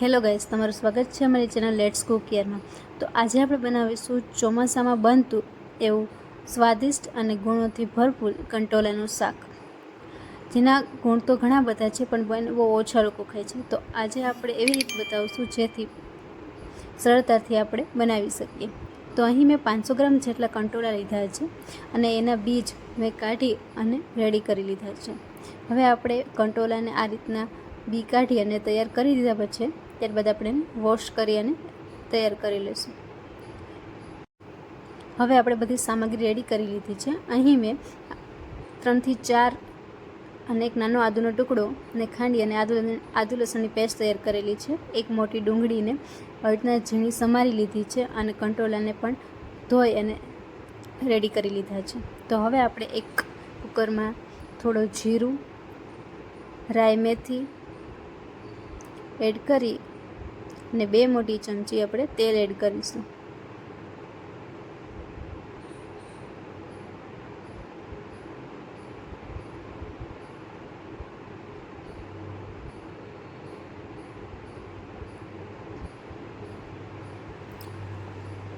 Hello guys, તમારું સ્વાગત છે અમારી ચેનલ લેટ્સ કુક યરમાં તો આજે આપણે બનાવીશું ચોમાસામાં બનતું એવું સ્વાદિષ્ટ અને ગુણોથી ભરપૂર કંટોલાનું શાક, જેના ગુણ તો ઘણા બધા છે, પણ બહુ ઓછા લોકો ખાય છે. તો આજે આપણે એવી રીતે બતાવીશું જેથી સરળતાથી આપણે બનાવી શકીએ. તો અહીં મેં પાંચસો ગ્રામ જેટલા કંટોળા લીધા છે અને એના બીજ મેં કાઢી અને રેડી કરી લીધા છે. હવે આપણે કંટોલાને આ રીતના બી કાઢી અને તૈયાર કરી દીધા પછી ત્યારબાદ આપણે એને વોશ કરી અને તૈયાર કરી લઈશું. હવે આપણે બધી સામગ્રી રેડી કરી લીધી છે. અહીં મેં ત્રણથી ચાર અને એક નાનો આદુનો ટુકડો અને ખાંડી અને આદુ આદુ લસણની પેસ્ટ તૈયાર કરેલી છે. એક મોટી ડુંગળીને હળદના ઝીણી સમારી લીધી છે અને કંટ્રોલાને પણ ધોઈ અને રેડી કરી લીધા છે. તો હવે આપણે એક કુકરમાં થોડો જીરું, રાઈ મેથી એડ કરી અને બે મોટી ચમચી આપણે તેલ એડ કરીશું.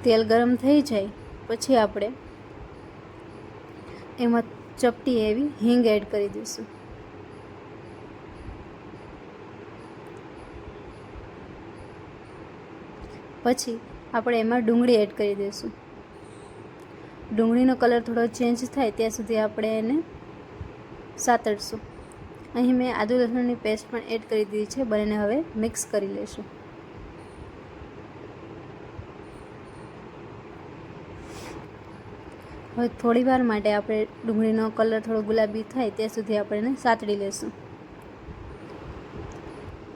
તેલ ગરમ થઈ જાય, પછી આપણે એમાં ચપટી એવી હિંગ એડ કરી દઈશું. પછી આપણે એમાં ડુંગળી એડ કરી દઈશું. ડુંગળીનો કલર થોડો ચેન્જ થાય ત્યાં સુધી આપણે એને સાતડશું અહીં મેં આદુ લસણની પેસ્ટ પણ એડ કરી દીધી છે, બંનેને હવે મિક્સ કરી લઈશું. હવે થોડી વાર માટે આપણે ડુંગળીનો કલર થોડો ગુલાબી થાય ત્યાં સુધી આપણે એને સાતડી લઈશું.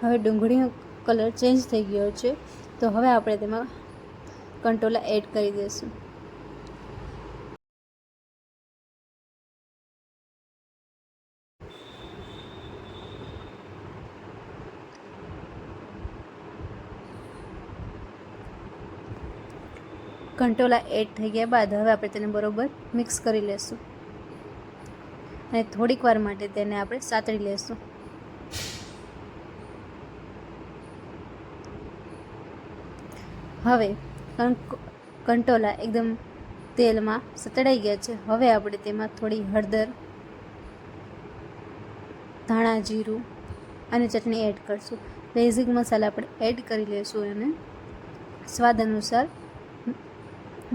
હવે ડુંગળીનો કલર ચેન્જ થઈ ગયો છે. તો હવે આપણે તેમાં કંટોલા એડ કરી દઈશું. કંટોલા એડ થઈ ગયા બાદ હવે આપણે તેને બરોબર મિક્સ કરી લેશું. અને થોડીક વાર માટે તેને આપણે સાતળી લેશું. હવે કંટોલા એકદમ તેલમાં સતડાઈ ગયા છે. હવે આપણે તેમાં થોડી હળદર, ધાણા જીરું અને ચટણી એડ કરશું. બેઝિક મસાલા આપણે એડ કરી લઈશું અને સ્વાદ અનુસાર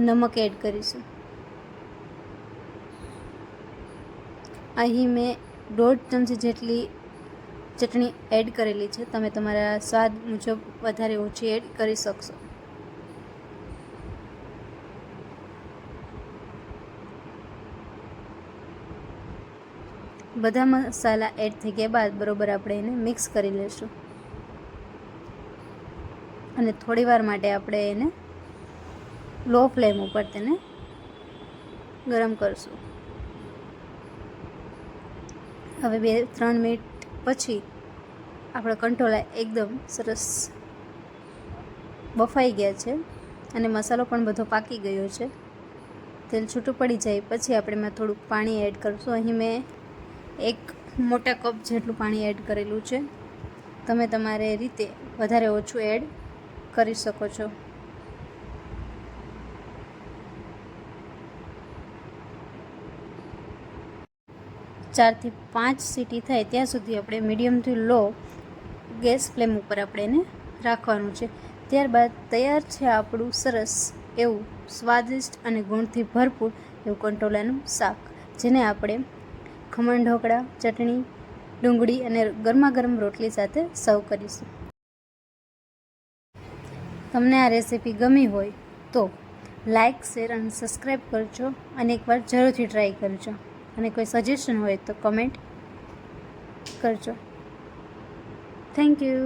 નમક એડ કરીશું. અહીં મેં દોઢ ચમચી જેટલી ચટણી એડ કરેલી છે. તમે તમારા સ્વાદ મુજબ વધારે ઓછી એડ કરી શકશો. બધા મસાલા એડ થઈ ગયા બાદ બરોબર આપણે એને મિક્સ કરી લઈશું અને થોડી વાર માટે આપણે એને લો ફ્લેમ ઉપર તેને ગરમ કરશું. હવે બે ત્રણ મિનિટ પછી આપણા કંટોલા એકદમ સરસ બફાઈ ગયા છે અને મસાલો પણ બધો પાકી ગયો છે. તેલ છૂટું પડી જાય પછી આપણે એમાં થોડુંક પાણી એડ કરશું. અહીં મેં એક મોટા કપ જેટલું પાણી એડ કરેલું છે. તમે તમારે રીતે વધારે ઓછું એડ કરી શકો છો. ચારથી પાંચ સીટી થાય ત્યાં સુધી આપણે મીડિયમથી લો ગેસ ફ્લેમ ઉપર આપણે એને રાખવાનું છે. ત્યારબાદ તૈયાર છે આપણું સરસ એવું સ્વાદિષ્ટ અને ગુણથી ભરપૂર એવું કંટોલાનું શાક, જેને આપણે ખમણ ઢોકળા, ચટણી, ડુંગળી અને ગરમા ગરમ રોટલી સાથે સર્વ કરીશું. તમને આ રેસીપી ગમી હોય તો લાઇક શેર અને સબસ્ક્રાઈબ કરજો અને એકવાર જરૂરથી ટ્રાય કરજો. અને કોઈ સજેશન હોય તો કમેન્ટ કરજો. Thank you